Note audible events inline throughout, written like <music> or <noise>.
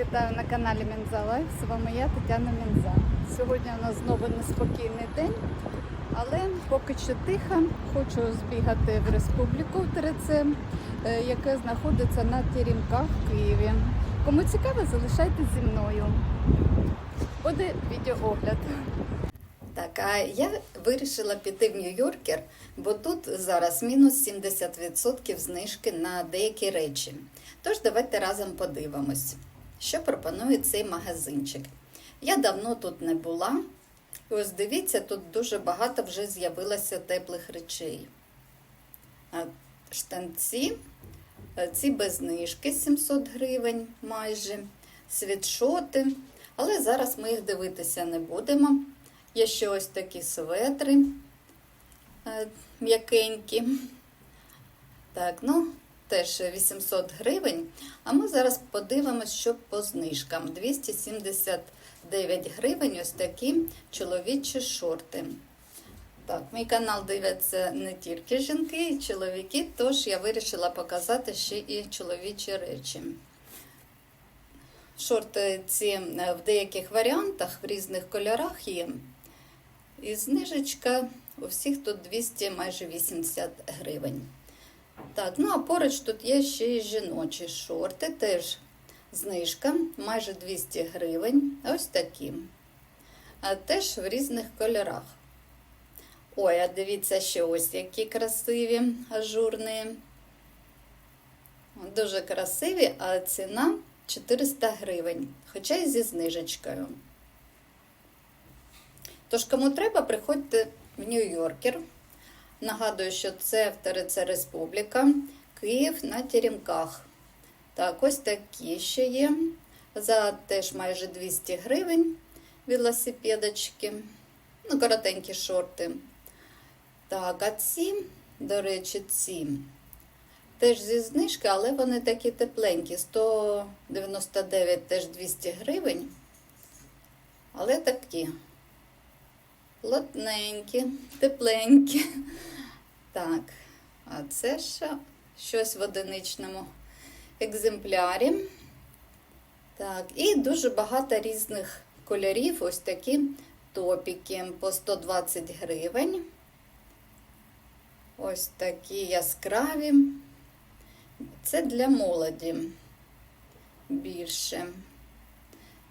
вітаю на каналі Мінза Лайф. З вами я, Тетяна Мінза. Сьогодні у нас знову неспокійний день, але поки що тихо. Хочу збігати в республіку в Терецем, е, яке знаходиться на Терімках в Києві. Кому цікаво, залишайтесь зі мною. Буде відеоогляд. Так, а я вирішила піти в Нью-Йоркер, бо тут зараз мінус 70% знижки на деякі речі. Тож давайте разом подивимось, що пропонує цей магазинчик. Я давно тут не була. І ось дивіться, тут дуже багато вже з'явилося теплих речей. Штанці, ці без знижки 700 гривень майже, світшоти. Але зараз ми їх дивитися не будемо. Є ще ось такі светри м'якенькі. Так, ну, теж 800 гривень. А ми зараз подивимось, що по знижкам. 279 гривень ось такі чоловічі шорти. Так, мій канал дивляться не тільки жінки, і чоловіки, тож я вирішила показати ще і чоловічі речі. Шорти ці е, в деяких варіантах, в різних кольорах є. І знижечка у всіх тут 200, майже 80 гривень. Так, ну а поруч тут є ще й жіночі шорти, теж знижка, майже 200 гривень. Ось такі. А теж в різних кольорах. Ой, а дивіться, ще ось які красиві, ажурні. Дуже красиві, а ціна 400 гривень, хоча й зі знижечкою. Тож, кому треба, приходьте в Нью-Йоркер. Нагадую, що це в Тереце Республіка, Київ на Теремках. Так, ось такі ще є. За теж майже 200 гривень велосипедочки. Ну, коротенькі шорти. Так, а ці, до речі, ці. Теж зі знижки, але вони такі тепленькі. 199 теж 200 гривень. Але такі плотненькі, тепленькі. Так, а це ще щось в одиничному екземплярі. Так, і дуже багато різних кольорів. Ось такі топіки по 120 гривень. Ось такі яскраві. Це для молоді більше.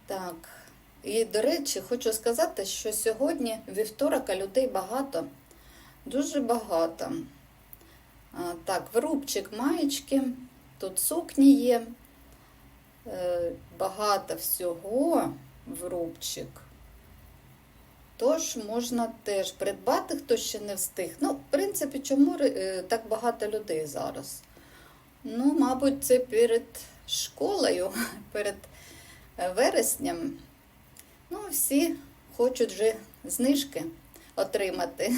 Так. І, до речі, хочу сказати, що сьогодні вівторок, людей багато, дуже багато. Так, врубчик маєчки, тут сукні є. Е, багато всього врубчик. Тож можна теж придбати, хто ще не встиг. Ну, в принципі, чому е, так багато людей зараз? Ну, мабуть, це перед школою, <laughs> перед е, вересням. Ну, всі хочуть вже знижки отримати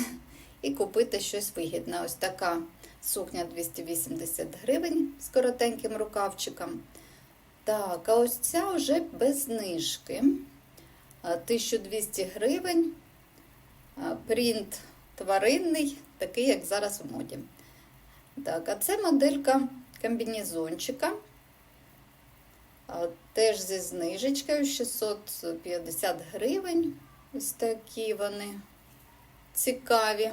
і купити щось вигідне. Ось така сукня 280 гривень з коротеньким рукавчиком. Так, а ось ця вже без знижки. 1200 гривень. Принт тваринний, такий, як зараз у моді. Так, а це моделька комбінезончика. Теж зі знижечкою 650 гривень. Ось такі вони цікаві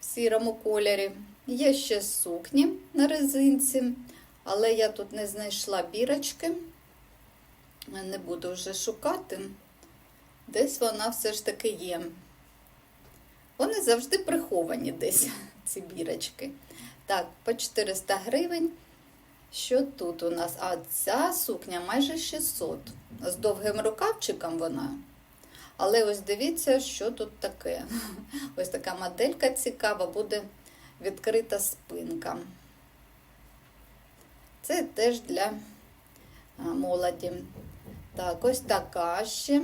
в сірому кольорі. Є ще сукні на резинці, але я тут не знайшла бірочки. Не буду вже шукати. Десь вона все ж таки є. Вони завжди приховані десь, <laughs> ці бірочки. Так, по 400 гривень. Що тут у нас? А ця сукня майже 600. З довгим рукавчиком вона. Але ось дивіться, що тут таке. <laughs> Ось така моделька цікава, буде відкрита спинка. Це теж для молоді. Так, ось така ще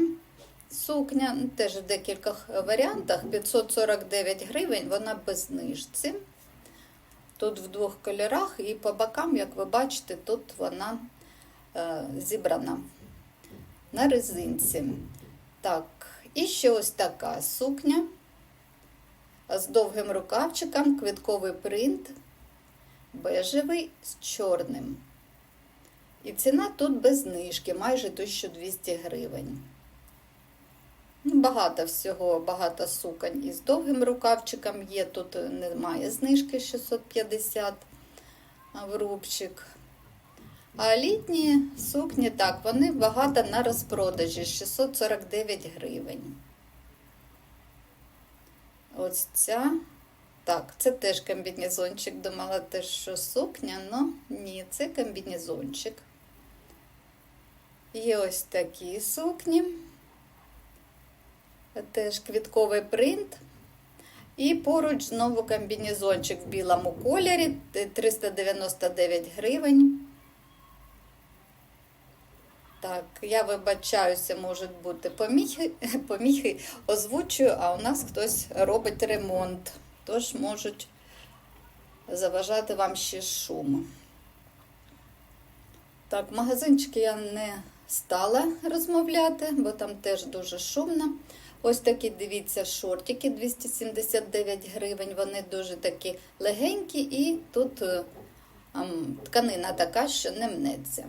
сукня, теж в декількох варіантах. 549 гривень, вона без знижці. Тут в двох кольорах, і по бокам, як ви бачите, тут вона е, зібрана на резинці. Так, і ще ось така сукня з довгим рукавчиком, квітковий принт, бежевий з чорним. І ціна тут без знижки, майже 1200 гривень. Ну, Багато всього, багато суконь із довгим рукавчиком є. Тут немає знижки 650 в рубчик. А літні сукні, так, вони багато на розпродажі 649 гривень. Ось ця. Так, це теж комбінезончик. Думала теж, що сукня, але ні, це комбінезончик. Є ось такі сукні. Теж квітковий принт. І поруч знову комбінезончик в білому кольорі 399 гривень. Так, я вибачаюся, можуть бути поміхи, <laughs> поміхи озвучую, а у нас хтось робить ремонт, тож можуть заважати вам ще шум. Так, магазинчики я не стала розмовляти, бо там теж дуже шумно. Ось такі, дивіться, шортики 279 гривень. Вони дуже такі легенькі, і тут е, ем, тканина така, що не мнеться.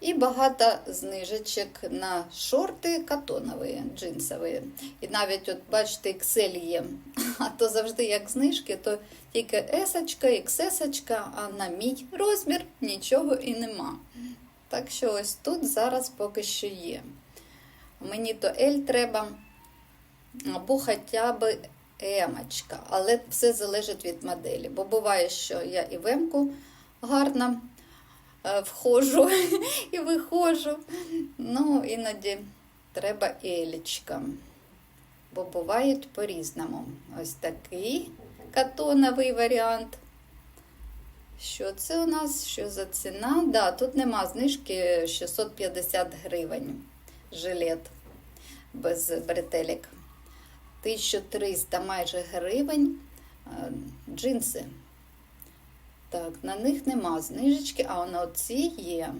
І багато знижечок на шорти катонові, джинсові. І навіть, от бачите, XL є. <laughs> А то завжди як знижки, то тільки есочка, XS, а на мій розмір нічого і нема. Так що ось тут зараз поки що є. Мені то L треба, або хоча б емочка, але все залежить від моделі. Бо буває, що я і в емку гарно е, входжу <laughs> і виходжу. Ну, іноді треба елічка. Бо бувають по-різному. Ось такий катоновий варіант. Що це у нас? Що за ціна? Да, тут нема знижки 650 гривень. Жилет без бретелек. 1300 майже гривень. Е, Джинси. Так, на них нема знижечки, а на оці є.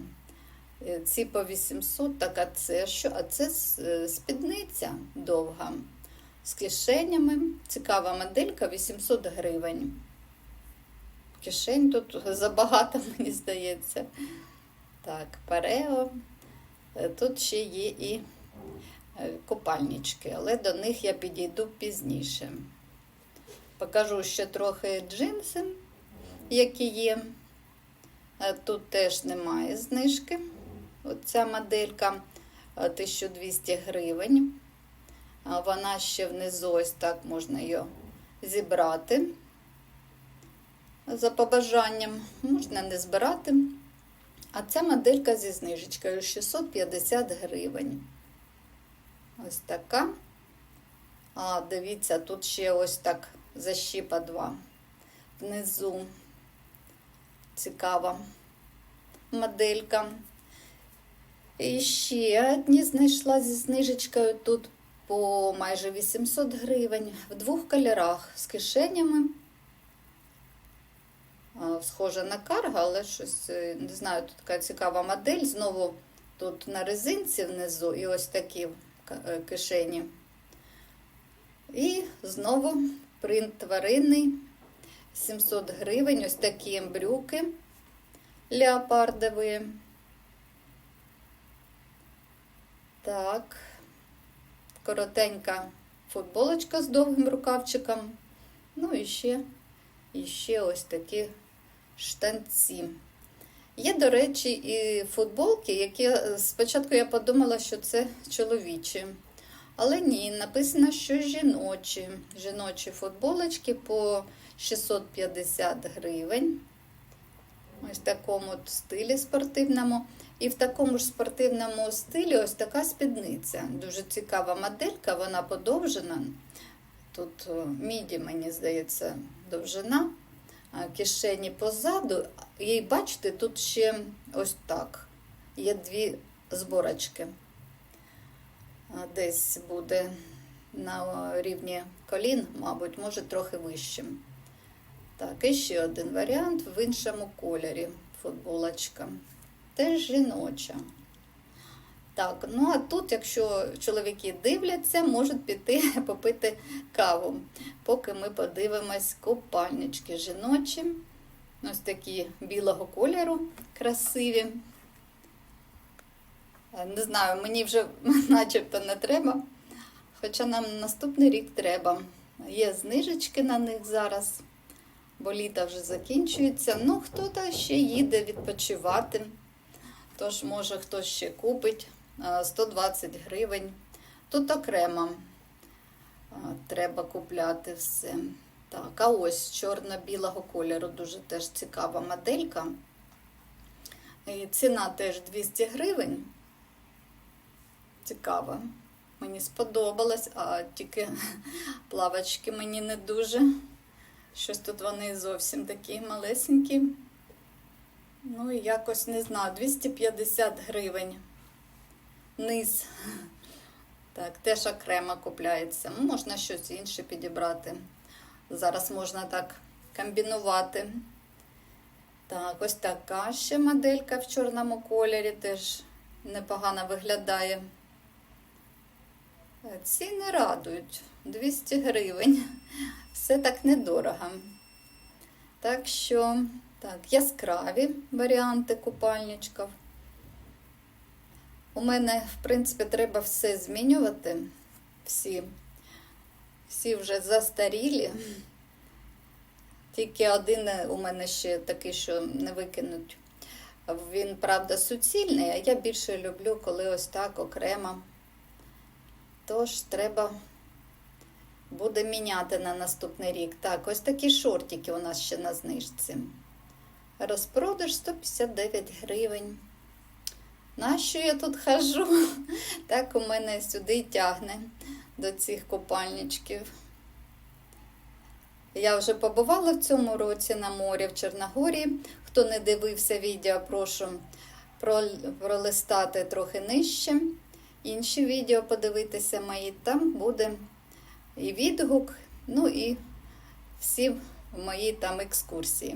Е, Ці по 800, так а це що? А це е, спідниця довга. З кишенями. Цікава моделька 800 гривень. Кишень тут забагато, <laughs> мені здається. Так, парео. Тут ще є і купальнички, але до них я підійду пізніше. Покажу ще трохи джинси, які є. Е, Тут теж немає знижки. Оця моделька е, 1200 гривень. Вона ще внизу ось так можна її зібрати. За побажанням можна не збирати. А ця моделька зі знижечкою 650 гривень. Ось така. А, дивіться, тут ще ось так защіпа 2. Внизу цікава моделька. І ще одні знайшла зі знижечкою тут по майже 800 гривень в двох кольорах з кишенями. Схожа на карго, але щось, е, не знаю, тут така цікава модель. Знову тут на резинці внизу і ось такі кишені. І знову принт тваринний 700 гривень. Ось такі брюки леопардові. Так, коротенька футболочка з довгим рукавчиком. Ну і ще, і ще ось такі штанці. Є, до речі, і футболки, які е, спочатку я подумала, що це чоловічі. Але ні, написано, що жіночі. Жіночі футболочки по 650 гривень. Ось в такому стилі спортивному. І в такому ж спортивному стилі ось така спідниця. Дуже цікава моделька, вона подовжена. Тут міді, мені здається, довжина, кишені позаду. І бачите, тут ще ось так. Є дві зборочки. Десь буде на рівні колін, мабуть, може трохи вищим. Так, і ще один варіант в іншому кольорі футболочка. Теж жіноча. Так, ну а тут, якщо чоловіки дивляться, можуть піти <laughs> попити каву. Поки ми подивимось купальнички жіночі. Ось такі білого кольору красиві. Е, Не знаю, мені вже <laughs> начебто не треба. Хоча нам наступний рік треба. Є знижечки на них зараз, бо літо вже закінчується. Ну, хто-то ще їде відпочивати. Тож, може, хтось ще купить 120 гривень. Тут окремо треба купляти все. Так, а ось чорно-білого кольору дуже теж цікава моделька. І ціна теж 200 гривень. Цікава. Мені сподобалось, а тільки <laughs> плавочки мені не дуже. Щось тут вони зовсім такі малесенькі. Ну якось не знаю, 250 гривень. Низ. Так, теж окремо купляється. Ну, Можна щось інше підібрати. Зараз можна так комбінувати. Так, ось така ще моделька в чорному кольорі теж непогано виглядає. Е, Ціни радують 200 гривень. Все так недорого. Так що, так, яскраві варіанти купальничків. У мене, в принципі, треба все змінювати. Всі, всі вже застарілі. Тільки один у мене ще такий, що не викинуть. Він, правда, суцільний, а я більше люблю, коли ось так окремо. Тож треба буде міняти на наступний рік. Так, ось такі шортики у нас ще на знижці. Розпродаж 159 гривень. Нащо я тут хожу? <laughs> Так у мене сюди тягне до цих купальничків. Я вже побувала в цьому році на морі в Чорногорії. Хто не дивився відео, прошу пролистати трохи нижче. Інші відео подивитися мої. Там буде і відгук, ну і всі мої там екскурсії.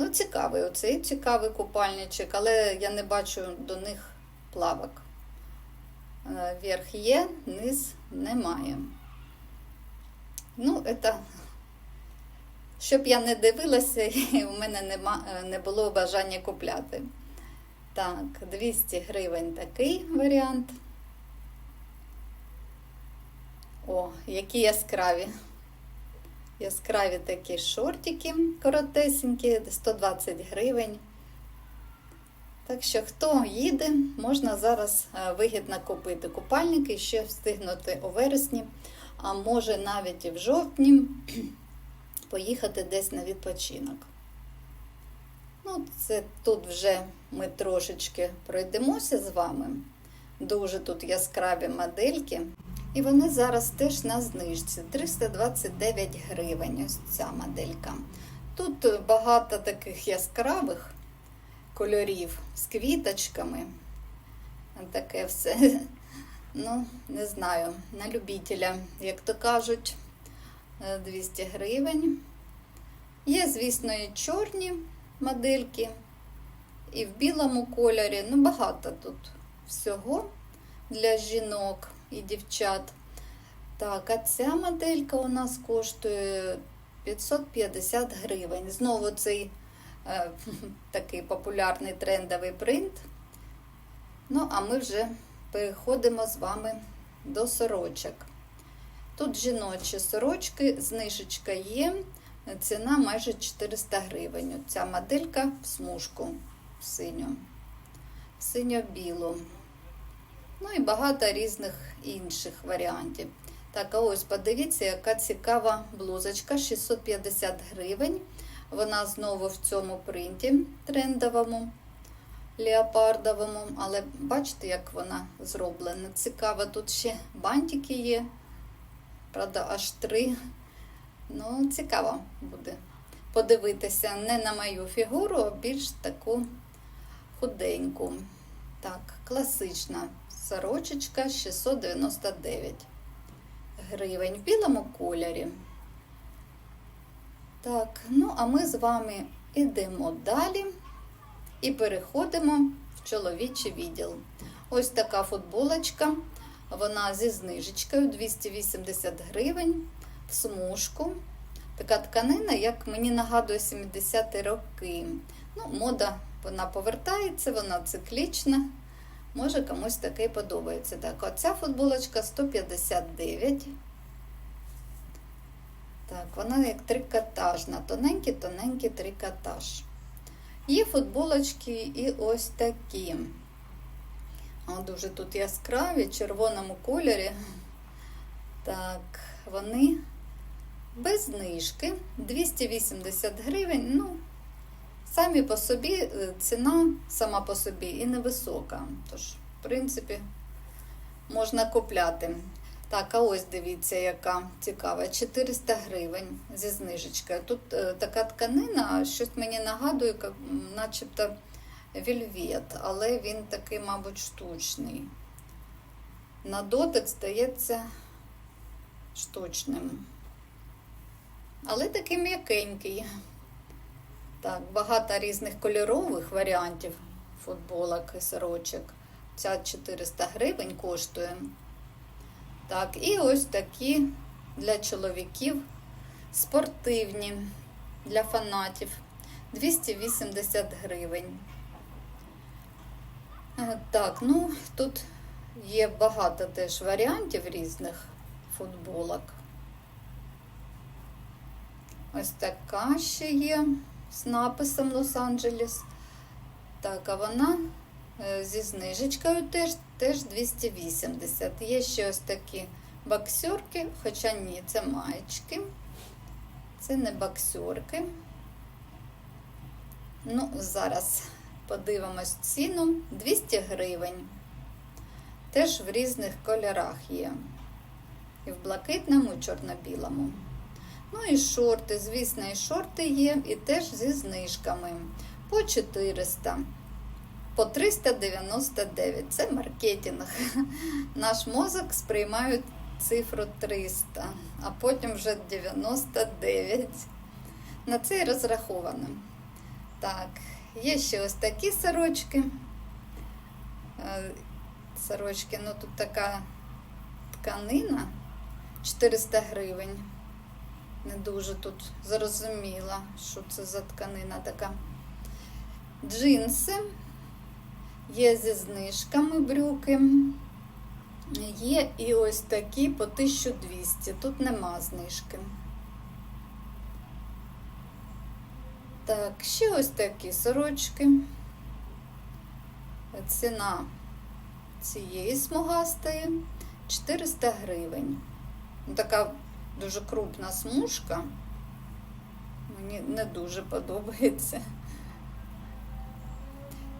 Ну, цікавий оцей цікавий купальничок, але я не бачу до них плавок. Е, Верх є, низ немає. Ну, це, щоб я не дивилася, <laughs> і у мене нема, е, не було бажання купляти. Так, 200 гривень такий варіант. О, які яскраві. Яскраві такі шортики коротесенькі, 120 гривень. Так що, хто їде, можна зараз е, вигідно купити купальники ще встигнути у вересні, а може навіть і в жовтні <clears throat> поїхати десь на відпочинок. Ну, це тут вже ми трошечки пройдемося з вами. Дуже тут яскраві модельки. І вони зараз теж на знижці 329 гривень. Ось ця моделька. Тут багато таких яскравих кольорів з квіточками. Таке все. <laughs> Ну, не знаю, на любителя, як то кажуть, е, 200 гривень. Є, звісно, і чорні модельки, і в білому кольорі. Ну, багато тут всього для жінок і дівчат. Так, а ця моделька у нас коштує 550 гривень. Знову цей е, <laughs> такий популярний трендовий принт. Ну, а ми вже переходимо з вами до сорочок. Тут жіночі сорочки, знижечка є, ціна майже 400 гривень. Ця моделька в смужку синю, синьо-білу. Ну і багато різних інших варіантів. Так, а ось подивіться, яка цікава блузочка 650 гривень. Вона знову в цьому принті трендовому, леопардовому. Але бачите, як вона зроблена. Цікаво, тут ще бантики є. Правда, аж три. Ну, цікаво буде подивитися не на мою фігуру, а більш таку худеньку. Так, класична сорочечка 699 гривень в білому кольорі. Так, ну а ми з вами йдемо далі і переходимо в чоловічий відділ. Ось така футболочка. Вона зі знижечкою 280 гривень в смужку. Така тканина, як мені нагадує 70-ті роки. Ну, мода вона повертається, вона циклічна. Може комусь таке подобається. Так, оця футболочка 159. Так, вона як трикотажна, тоненький, тоненький трикотаж. Є футболочки і ось такі. О, дуже тут яскраві, в червоному кольорі. Так, вони без знижки 280 гривень. Ну, самі по собі е, ціна сама по собі і невисока. Тож, в принципі, можна купляти. Так, а ось дивіться, яка цікава. 400 гривень зі знижечкою. Тут е, така тканина, щось мені нагадує, начебто вільвет, але він такий, мабуть, штучний. На дотик здається штучним. Але такий м'якенький. Так, багато різних кольорових варіантів футболок і сорочок. Ця 400 гривень коштує. Так, і ось такі для чоловіків спортивні, для фанатів 280 гривень. Е, Так, ну тут є багато теж варіантів різних футболок. Ось така ще є з написом Лос-Анджелес. Так, а вона е, зі знижечкою теж, теж 280. Є ще ось такі боксерки, хоча ні, це маєчки. Це не боксерки. Ну, зараз подивимось ціну. 200 гривень. Теж в різних кольорах є. І в блакитному, і чорно-білому. Ну і шорти, звісно, і шорти є, і теж зі знижками. По 400, по 399. Це маркетинг. <laughs> Наш мозок сприймає цифру 300, а потім вже 99. На це і розраховано. Так, є ще ось такі сорочки. Е, Сорочки, ну тут така тканина 400 гривень. Не дуже тут зрозуміла, що це за тканина така. Джинси. Є зі знижками брюки. Є і ось такі по 1200. Тут нема знижки. Так, ще ось такі сорочки. Ціна цієї смугастої 400 гривень. Ну, Така дуже крупна смужка. Мені не дуже подобається.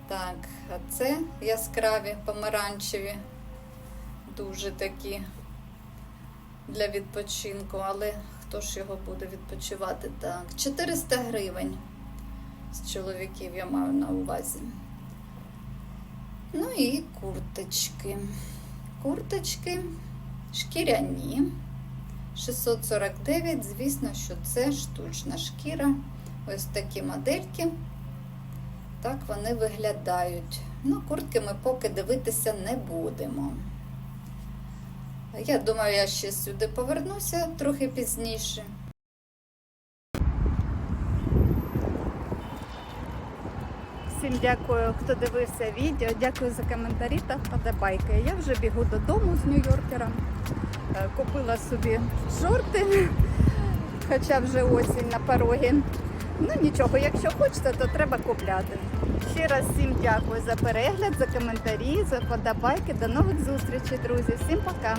Так, а це яскраві помаранчеві, дуже такі для відпочинку, але хто ж його буде відпочивати? Так, 400 гривень з чоловіків я маю на увазі. Ну і курточки. Курточки шкіряні. 649, звісно, що це штучна шкіра. Ось такі модельки. Так вони виглядають. Ну, куртки ми поки дивитися не будемо. Я думаю, я ще сюди повернуся трохи пізніше. Всім дякую, хто дивився відео. Дякую за коментарі та вподобайки. Я вже бігу додому з Нью-Йоркера. Е, Купила собі шорти, <laughs> хоча вже осінь на порогі. Ну нічого, якщо хочете, то треба купляти. Ще раз всім дякую за перегляд, за коментарі, за вподобайки. До нових зустрічей, друзі. Всім пока!